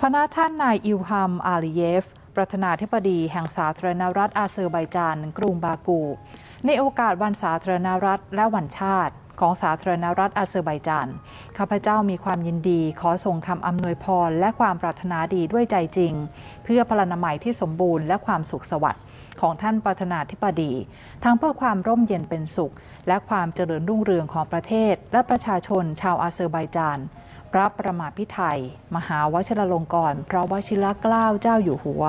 พระนาท่านนายอิวฮัม อาลีเยฟ ประธานาธิบดีแห่งสาธารณรัฐอาเซอร์ไบจาน กรุงบากู ในโอกาสวันสาธารณรัฐและวันชาติของสาธารณรัฐอาเซอร์ไบจาน ข้าพเจ้ามีความยินดีขอส่งคำอำนวยพรและความปรารถนาดีด้วยใจจริง เพื่อพลานามัยที่สมบูรณ์และความสุขสวัสดิ์ของท่านประธานาธิบดี ทั้งเพื่อความร่มเย็นเป็นสุข และความเจริญรุ่งเรืองของประเทศ และประชาชนชาวอาเซอร์ไบจาน พระประมาพิไทยมหาวชิรลงกรณ์พระวชิรเกล้าเจ้าอยู่หัว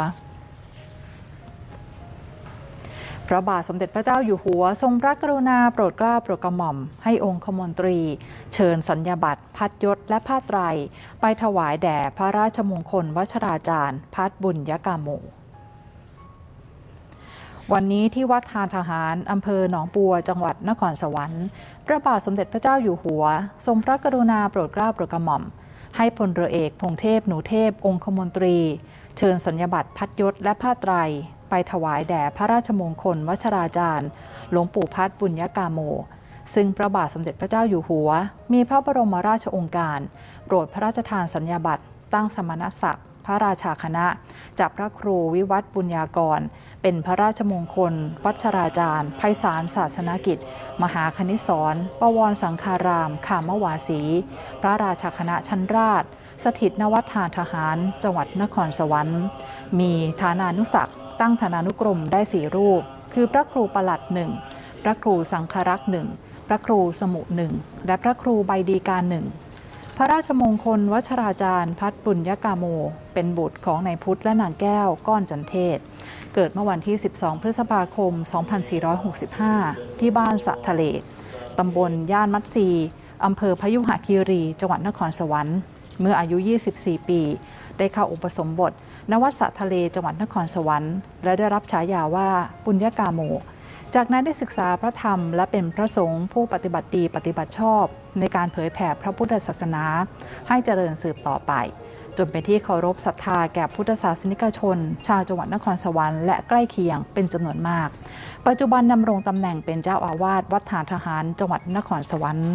พระบาทสมเด็จพระเจ้าอยู่หัว ทรงพระกรุณาโปรดเกล้าโปรดกระหม่อม ให้องคมนตรี เชิญสัญญาบัตรพัดยศและผ้าไตร ไปถวายแด่พระราชมงคลวัชราจารย์ พัดบุญยกาโม วันนี้ที่วัดทานทหารอำเภอหนองบัว จังหวัดนครสวรรค์พระบาทสมเด็จพระเจ้าอยู่หัว ทรงพระกรุณาโปรดเกล้าโปรดกระหม่อม ให้พลเรือเอกพงเทพหนูเทพ องคมนตรี เชิญสัญญาบัตรพัดยศและผ้าไตร ไปถวายแด่พระราชมงคลวัชราจารย์ หลวงปู่พัดบุญยกาโม ซึ่งพระบาทสมเด็จพระเจ้าอยู่หัว มีพระบรมราชองค์การ โปรดพระราชทานสัญญาบัตรตั้งสมณศักดิ์พระราชาคณะจากพระครูวิวัฒบุญญากร เป็นพระราชมงคล วัชราจารย์ไพศาลศาสนกิจ มหาคณิสรปวรสังคารามขามวาสี พระราชาคณะชั้นราช สถิตนวัฒานทหาร จังหวัดนครสวรรค์ มีฐานานุศักตั้งฐานานุกรมได้สี่รูป คือพระครูประหลัดหนึ่งพระครูสังครักษ์หนึ่งพระครูสมุหนึ่งและพระครูใบดีการหนึ่งพระราชมงคลวัชราจารย์พัดปุญญกาโม เป็นบุตรของนายพุทธและนางแก้วก้อนจันเทศ เกิดเมื่อวันที่ 12 พฤษภาคม 2465 ที่บ้านสะทะเล ตำบลย่านมัตซีอำเภอพยุหคีรี จังหวัดนครสวรรค์ เมื่ออายุ 24 ปี ได้เข้าอุปสมบท ณ วัดสะทะเล จังหวัดนครสวรรค์ และได้รับฉายาว่าปุญญกาโม จากนั้นได้ศึกษาพระธรรม และเป็นพระสงฆ์ผู้ปฏิบัติดีปฏิบัติชอบ ในการเผยแผ่พระพุทธศาสนา ให้เจริญสืบต่อไป จนเป็นที่เคารพศรัทธาแก่พุทธศาสนิกชน ชาวจังหวัดนครสวรรค์และใกล้เคียงเป็นจำนวนมาก ปัจจุบันดำรงตำแหน่งเป็นเจ้าอาวาสวัดฐานทหาร จังหวัดนครสวรรค์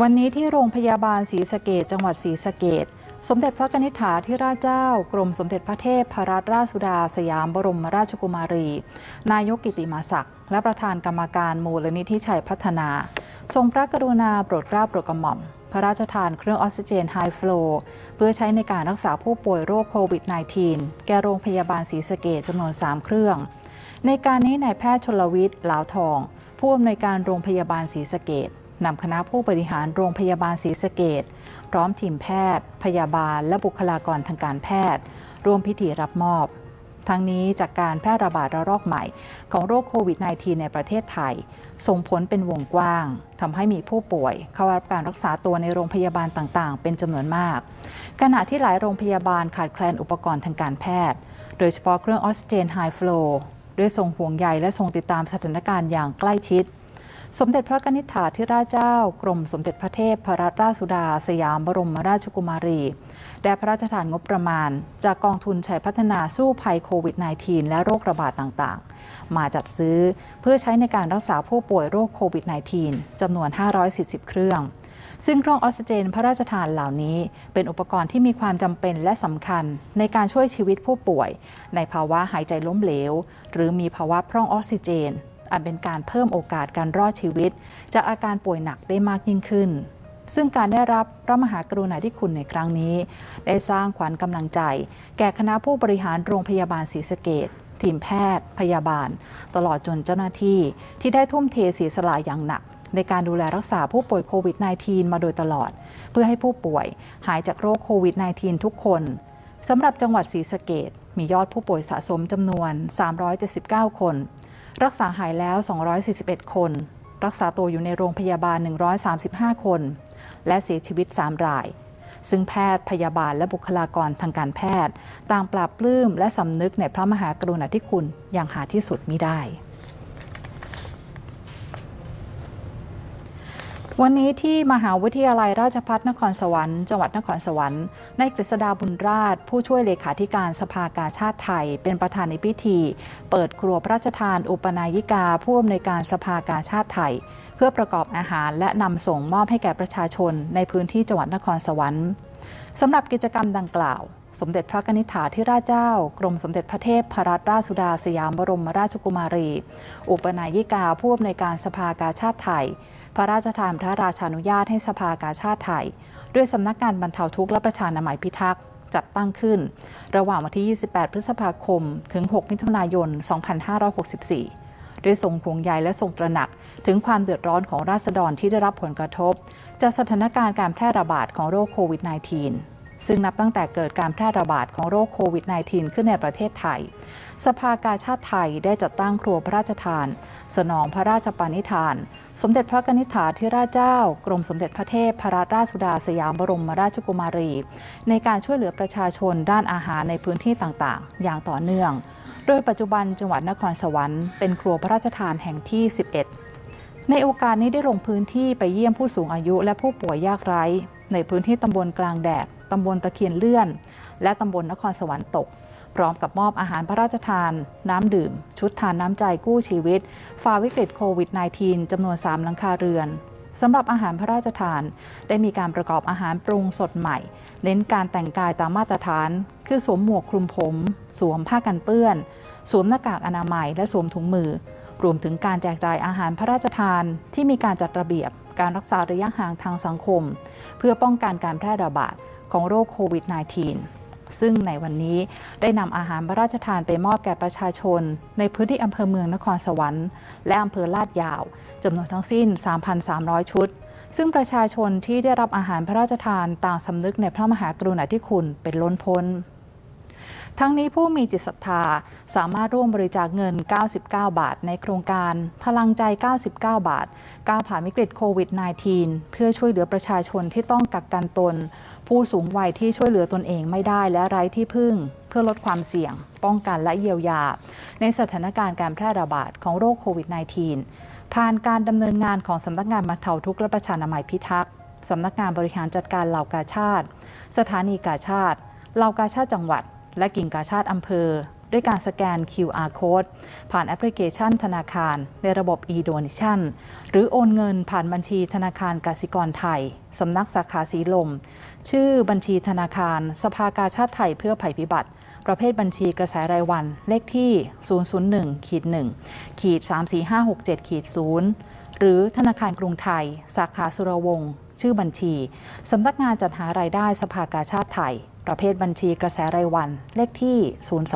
วันนี้ที่โรงพยาบาลศรีสะเกดจังหวัดศรีสะเกดสมเด็จพระนิษฐาธิราชเจ้า กรมสมเด็จพระเทพพรัตนราชสุดา สยามบรมราชกุมารี นายกกิติมาศักดิ์และประธานกรรมการมูลนิธิชัยพัฒนา ทรงพระกรุณาโปรดเกล้าโปรดกระหม่อม พระราชทานเครื่องออกซิเจนไฮฟลูเพื่อใช้ในการรักษาผู้ป่วยโรคโควิด -19 แก่โรงพยาบาลศรีสะเกดจำนวน 3 เครื่อง ในการนี้นายแพทย์ชลวิทย์หลาวทอง ผู้อำนวยการโรงพยาบาลศรีสะเกดนำคณะผู้บริหารโรงพยาบาลศรีสะเกดพร้อมทีมแพทย์ พยาบาล และบุคลากรทางการแพทย์ ร่วมพิธีรับมอบ ทั้งนี้จากการแพร่ระบาดระลอกใหม่ของโรคโควิด -19 ในประเทศไทย ส่งผลเป็นวงกว้างทำให้มีผู้ป่วย เข้ารับการรักษาตัวในโรงพยาบาลต่างๆ เป็นจำนวนมาก ขณะที่หลายโรงพยาบาลขาดแคลนอุปกรณ์ทางการแพทย์ โดยเฉพาะเครื่องออกซิเจนไฮฟลูด้วยทรงห่วงใยและทรงติดตามสถานการณ์อย่างใกล้ชิด สมเด็จพระกนิษฐาธิราชเจ้า กรมสมเด็จพระเทพพรัตราชสุดา สยามบรมราชกุมารีได้พระราชทานงบประมาณ จากกองทุนชัยพัฒนาสู้ภัยโควิด -19 และโรคระบาดต่างๆ มาจัดซื้อเพื่อใช้ในการรักษาผู้ป่วยโรคโควิด -19 จำนวน 540 เครื่อง ซึ่งเครื่องออกซิเจนพระราชทานเหล่านี้ เป็นอุปกรณ์ที่มีความจำเป็นและสำคัญในการช่วยชีวิตผู้ป่วย ในภาวะหายใจล้มเหลว หรือมีภาวะพร่องออกซิเจน อันเป็นการเพิ่มโอกาสการรอดชีวิต จากอาการป่วยหนักได้มากยิ่งขึ้น ซึ่งการได้รับพระมหากรุณาธิคุณในครั้งนี้ ได้สร้างขวัญกำลังใจ แก่คณะผู้บริหารโรงพยาบาลศรีสะเกดทีมแพทย์ พยาบาล ตลอดจนเจ้าหน้าที่ที่ได้ทุ่มเทเสียสละอย่างหนัก ในการดูแลรักษาผู้ป่วยโควิด -19 มาโดยตลอด เพื่อให้ผู้ป่วยหายจากโรคโควิด -19 ทุกคนสำหรับจังหวัดศรีสะเกดมียอดผู้ป่วยสะสมจำนวน 379 คน รักษาหายแล้ว 241 คน รักษาตัวอยู่ในโรงพยาบาล 135 คน และเสียชีวิต 3 ราย ซึ่งแพทย์พยาบาลและบุคลากรทางการแพทย์ ต่างปราบปลื้มและสำนึกในพระมหากรุณาธิคุณอย่างหาที่สุดมิได้วันนี้ที่มหาวิทยาลัยราชภัฏนครสวรรค์ จังหวัดนครสวรรค์ ในกฤษดาบุญราช ผู้ช่วยเลขาธิการสภากาชาติไทย เป็นประธานในพิธี เปิดครัวพระราชทานอุปนายิกาผู้อำนวยการสภากาชาติไทย เพื่อประกอบอาหารและนำส่งมอบให้แก่ประชาชนในพื้นที่จังหวัดนครสวรรค์สำหรับกิจกรรมดังกล่าว สมเด็จพระนิษฐาธิราชเจ้า กรมสมเด็จพระเทพพรัตนราชสุดาสยามบรมราชกุมารี อุปนายิกาผู้อำนวยการสภากาชาติไทย พระราชทานพระราชานุญาตให้สภากาชาติไทย ด้วยสำนักงานบรรเทาทุกข์และประชานามัยพิทักษ์จัดตั้งขึ้น ระหว่างวันที่ 28 พฤษภาคม ถึง 6 มิถุนายน 2564 ด้วยทรงห่วงใยและทรงตระหนักถึงความเดือดร้อนของราษฎรที่ได้รับผลกระทบ จากสถานการณ์การแพร่ระบาดของโรคโควิด -19 ซึ่งนับตั้งแต่เกิดการแพร่ระบาดของโรคโควิด -19 ขึ้นในประเทศไทย สภากาชาติไทยได้จัดตั้งครัวพระราชทาน สนองพระราชปณิธาน สมเด็จพระกนิษฐาธิราชเจ้า กรมสมเด็จพระเทพพรัตนราชสุดาสยามบรมราชกุมารี ในการช่วยเหลือประชาชนด้านอาหารในพื้นที่ต่างๆ อย่างต่อเนื่อง โดยปัจจุบันจังหวัดนครสวรรค์เป็นครัวพระราชทานแห่งที่ 11ในโอกาสนี้ได้ลงพื้นที่ไปเยี่ยมผู้สูงอายุและผู้ป่วยยากไร้ ในพื้นที่ตำบลกลางแดด ตำบลตะเคียนเลื่อน และตำบลนครสวรรค์ตก พร้อมกับมอบอาหารพระราชทาน น้ำดื่ม ชุดทานน้ำใจกู้ชีวิตฝ่าวิกฤตโควิด -19 จำนวน 3 หลังคาเรือนสำหรับอาหารพระราชทาน ได้มีการประกอบอาหารปรุงสดใหม่ เน้นการแต่งกายตามมาตรฐาน คือสวมหมวกคลุมผม สวมผ้ากันเปื้อน สวมหน้ากากอนามัย และสวมถุงมือ รวมถึงการแจกจ่ายอาหารพระราชทานที่มีการจัดระเบียบ การรักษาระยะห่างทางสังคม เพื่อป้องกันการแพร่ระบาด ของโรคโควิด -19 ซึ่งในวันนี้ได้นำอาหารพระราชทานไปมอบแก่ประชาชน ในพื้นที่อำเภอเมืองนครสวรรค์และอำเภอลาดยาวจำนวนทั้งสิ้น 3,300 ชุด ซึ่งประชาชนที่ได้รับอาหารพระราชทานต่างสำนึกในพระมหากรุณาธิคุณเป็นล้นพ้น ทั้งนี้ผู้มีจิตศรัทธาสามารถร่วมบริจาคเงิน 99 บาท ในโครงการ พลังใจ 99 บาทก้าวผ่านวิกฤตโควิด -19 เพื่อช่วยเหลือประชาชนที่ต้องกักกันตน ผู้สูงวัยที่ช่วยเหลือตนเองไม่ได้และไร้ที่พึ่ง เพื่อลดความเสี่ยง ป้องกันและเยียวยา ในสถานการณ์การแพร่ระบาดของโรคโควิด -19 ผ่านการดำเนินงานของสำนักงานบรรเทาทุกข์และประชานามัยพิทักษ์สำนักงานบริหารจัดการเหล่ากาชาติ สถานีกาชาติเหล่ากาชาติจังหวัด และกิ่งกาชาติอำเภอ ด้วยการสแกน QR code ผ่านแอปพลิเคชันธนาคาร ในระบบ e-donation หรือโอนเงินผ่านบัญชีธนาคารกสิกรไทย สำนักสาขาสีลม ชื่อบัญชีธนาคาร สภากาชาติไทยเพื่อภัยพิบัติประเภทบัญชีกระแสรายวัน เลขที่ 001ขีด1ขีด34567ขีด0หรือธนาคารกรุงไทย สาขาสุรวงศ์ ชื่อบัญชี สำนักงานจัดหารายได้สภากาชาติไทย ประเภทบัญชีกระแสรายวัน เลขที่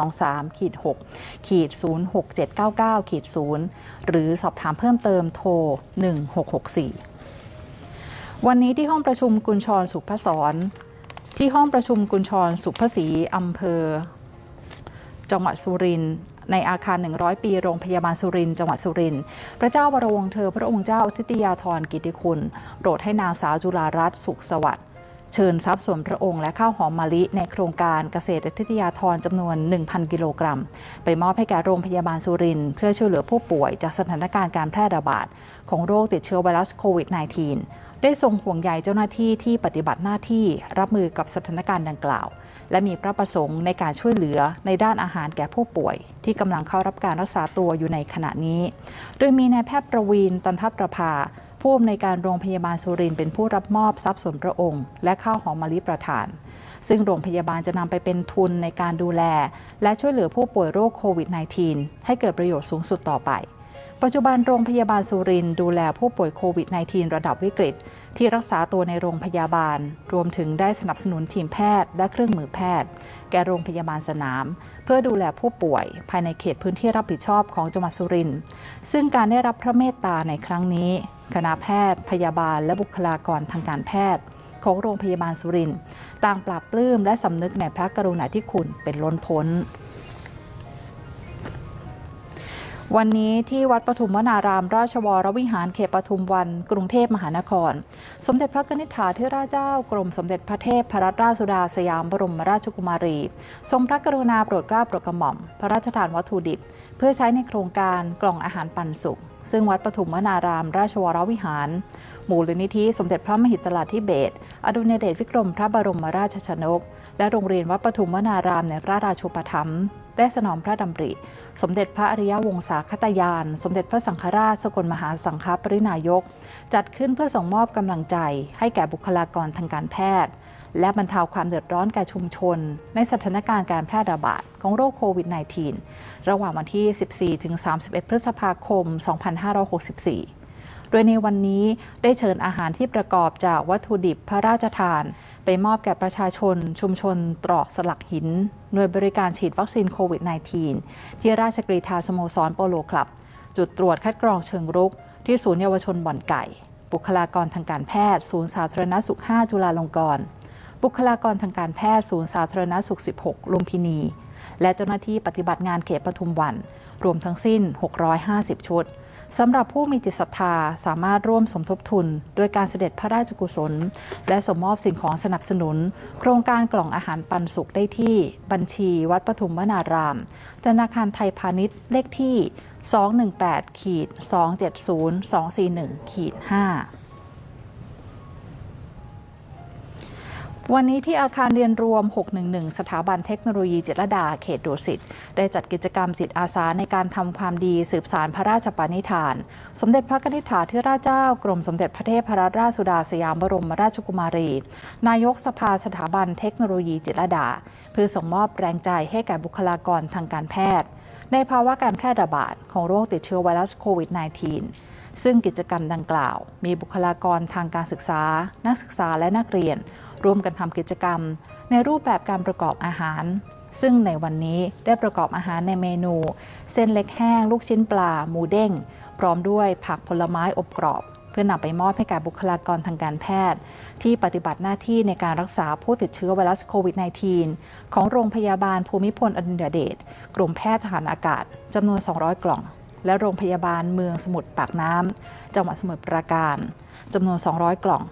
023ขีด6ขีด06799ขีด0หรือสอบถามเพิ่มเติมโทร 1664 วันนี้ที่ห้องประชุมกุญชรสุพศรที่ห้องประชุมกุญชรสุภศรีอำเภอ จังหวัดสุรินทร์ในอาคาร 100 ปี โรงพยาบาลสุรินทร์จังหวัดสุรินทร์ พระเจ้าวรวงเธอพระองค์เจ้าทิติยาธรกิติคุณ โปรดให้นางสาวจุฬารัตน์สุขสวัสดิ์ เชิญทรัพย์ส่วนพระองค์และข้าวหอมมะลิในโครงการเกษตรทิตยาธรจำนวน 1,000 กิโลกรัม ไปมอบให้แก่โรงพยาบาลสุรินทร์เพื่อช่วยเหลือผู้ป่วยจากสถานการณ์การแพร่ระบาด ของโรคติดเชื้อไวรัสโควิด -19 ได้ทรงห่วงใยเจ้าหน้าที่ที่ปฏิบัติหน้าที่รับมือกับสถานการณ์ดังกล่าว และมีพระประสงค์ในการช่วยเหลือในด้านอาหารแก่ผู้ป่วย ที่กำลังเข้ารับการรักษาตัวอยู่ในขณะนี้ โดยมีนายแพทย์ประวีนตันทประภา ผู้อำนวยการโรงพยาบาลสุรินทร์เป็นผู้รับมอบทรัพย์ส่วนพระองค์ และข้าวหอมมะลิประทาน ซึ่งโรงพยาบาลจะนำไปเป็นทุนในการดูแล และช่วยเหลือผู้ป่วยโรคโควิด -19 ให้เกิดประโยชน์สูงสุดต่อไป ปัจจุบันโรงพยาบาลสุรินทร์ดูแลผู้ป่วยโควิด -19 ระดับวิกฤต ที่รักษาตัวในโรงพยาบาล รวมถึงได้สนับสนุนทีมแพทย์และเครื่องมือแพทย์ แก่โรงพยาบาลสนาม เพื่อดูแลผู้ป่วย ภายในเขตพื้นที่รับผิดชอบของจังหวัดสุรินทร์ซึ่งการได้รับพระเมตตาในครั้งนี้ คณะแพทย์ พยาบาล และบุคลากรทางการแพทย์ ของโรงพยาบาลสุรินทร์ต่างปราบปลื้มและสำนึกในพระกรุณาธิคุณเป็นล้นพ้น วันนี้ที่วัดปฐุมวนารามราชวรวิหารเขตปทุมวัน กรุงเทพมหานคร สมเด็จพระนิษฐาธิราชเจ้ากรมสมเด็จพระเทพพรัตนราชสุดาสยามบรมราชกุมารี ทรงพระกรุณาโปรดเกล้าโปรดกระหม่อม พระราชทานวัตถุดิบ เพื่อใช้ในโครงการกล่องอาหารปันสุข ซึ่งวัดปฐุมวนาราม ราชวรวิหารมูลนิธิสมเด็จพระมหิดลาธิเบศอดุลยเดชวิกรมพระบรมราชชนก และโรงเรียนวัดปฐุมวนารามในพระราชูปถัมภ์ได้สนองพระดำริ สมเด็จพระอริยวงศาคตยาน สมเด็จพระสังฆราชสกลมหาสังฆปรินายก จัดขึ้นเพื่อส่งมอบกำลังใจ ให้แก่บุคลากรทางการแพทย์ และบรรเทาความเดือดร้อนแก่ชุมชน ในสถานการณ์การแพร่ระบาดของโรคโควิด -19 ระหว่างวันที่ 14ถึง31 พฤษภาคม 2564 โดยในวันนี้ได้เชิญอาหารที่ประกอบจากวัตถุดิบพระราชทาน ไปมอบแก่ประชาชน ชุมชนตรอกสลักหิน หน่วยบริการฉีดวัคซีนโควิด -19 ที่ราชกรีธาสโมสรโปโลคลับ จุดตรวจคัดกรองเชิงรุก ที่ศูนย์เยาวชนบ่อนไก่ บุคลากรทางการแพทย์ ศูนย์สาธารณสุข 5 จุฬาลงกรณ์บุคลากรทางการแพทย์ศูนย์สาธารณสุข 16 ลุมพินี และเจ้าหน้าที่ปฏิบัติงานเขตปทุมวัน รวมทั้งสิ้น 650 ชุด สำหรับผู้มีจิตศรัทธาสามารถร่วมสมทบทุน โดยการเสด็จพระราชกุศล และสมมอบสิ่งของสนับสนุน โครงการกล่องอาหารปันสุขได้ที่ บัญชีวัดปฐุมวนาราม ธนาคารไทยพาณิชย์เลขที่ 218ขีด วันนี้ที่อาคารเรียนรวม 611 สถาบันเทคโนโลยีจิตรดา เขตดุสิต ได้จัดกิจกรรมจิตอาสาในการทำความดีสืบสารพระราชปณิธาน สมเด็จพระนิธิถาธิราชเจ้า กรมสมเด็จพระเทพรัตนราชสุดาสยามบรมราชกุมารี นายกสภาสถาบันเทคโนโลยีจิตรดา เพื่อส่งมอบแรงใจให้แก่บุคลากรทางการแพทย์ ในภาวะการแพร่ระบาดของโรคติดเชื้อไวรัสโควิด -19 ซึ่งกิจกรรมดังกล่าว มีบุคลากรทางการศึกษา นักศึกษาและนักเรียน ร่วมกันทำกิจกรรม ในรูปแบบการประกอบอาหาร ซึ่งในวันนี้ได้ประกอบอาหารในเมนู เส้นเล็กแห้ง ลูกชิ้นปลา หมูเด้ง พร้อมด้วยผักผลไม้อบกรอบ เพื่อนำไปมอบให้แก่บุคลากรทางการแพทย์ ที่ปฏิบัติหน้าที่ในการรักษาผู้ติดเชื้อไวรัสโควิด -19 ของโรงพยาบาลภูมิพลอดุลยเดชกรมแพทย์ทหารอากาศจำนวน 200 กล่องและโรงพยาบาลเมืองสมุทรปากน้ำ จังหวัดสมุทรปราการจำนวน 200 กล่อง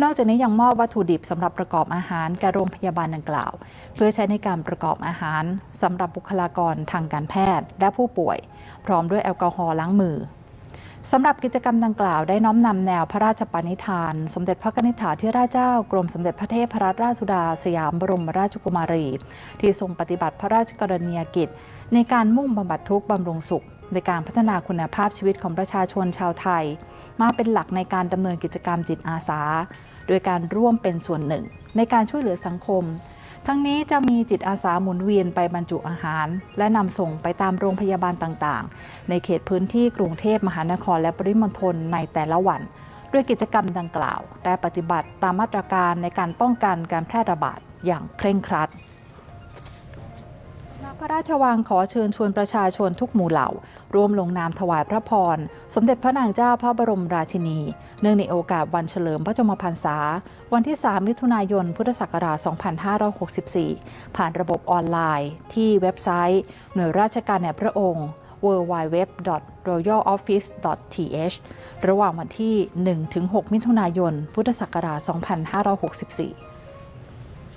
นอกจากนี้ยังมอบวัตถุดิบสำหรับประกอบอาหารแก่โรงพยาบาลดังกล่าว เพื่อใช้ในการประกอบอาหารสำหรับบุคลากรทางการแพทย์และผู้ป่วย พร้อมด้วยแอลกอฮอล์ล้างมือสำหรับกิจกรรมดังกล่าวได้น้อมนำแนวพระราชปณิธาน สมเด็จพระนิธิถาธิราชเจ้ากรมสมเด็จพระเทพรัตนราชสุดาสยามบรมราชกุมารี ที่ทรงปฏิบัติพระราชกรณียกิจ ในการมุ่งบำบัดทุกข์บำรุงสุขในการพัฒนาคุณภาพชีวิตของประชาชนชาวไทย มาเป็นหลักในการดำเนินกิจกรรมจิตอาสา โดยการร่วมเป็นส่วนหนึ่ง ในการช่วยเหลือสังคม ทั้งนี้จะมีจิตอาสาหมุนเวียนไปบรรจุอาหาร และนำส่งไปตามโรงพยาบาลต่างๆ ในเขตพื้นที่กรุงเทพมหานครและปริมณฑลในแต่ละวันด้วยกิจกรรมดังกล่าว ได้ปฏิบัติตามมาตรการในการป้องกันการแพร่ระบาดอย่างเคร่งครัด พระราชวังขอเชิญชวนประชาชนทุกหมู่เหล่า ร่วมลงนามถวายพระพร สมเด็จพระนางเจ้าพระบรมราชินี เนื่องในโอกาสวันเฉลิมพระชนมพรรษา วันที่ 3 มิถุนายน พุทธศักราช 2564 ผ่านระบบออนไลน์ ที่เว็บไซต์ หน่วยราชการในพระองค์ www.royaloffice.th ระหว่างวันที่ 1-6 มิถุนายน พุทธศักราช 2564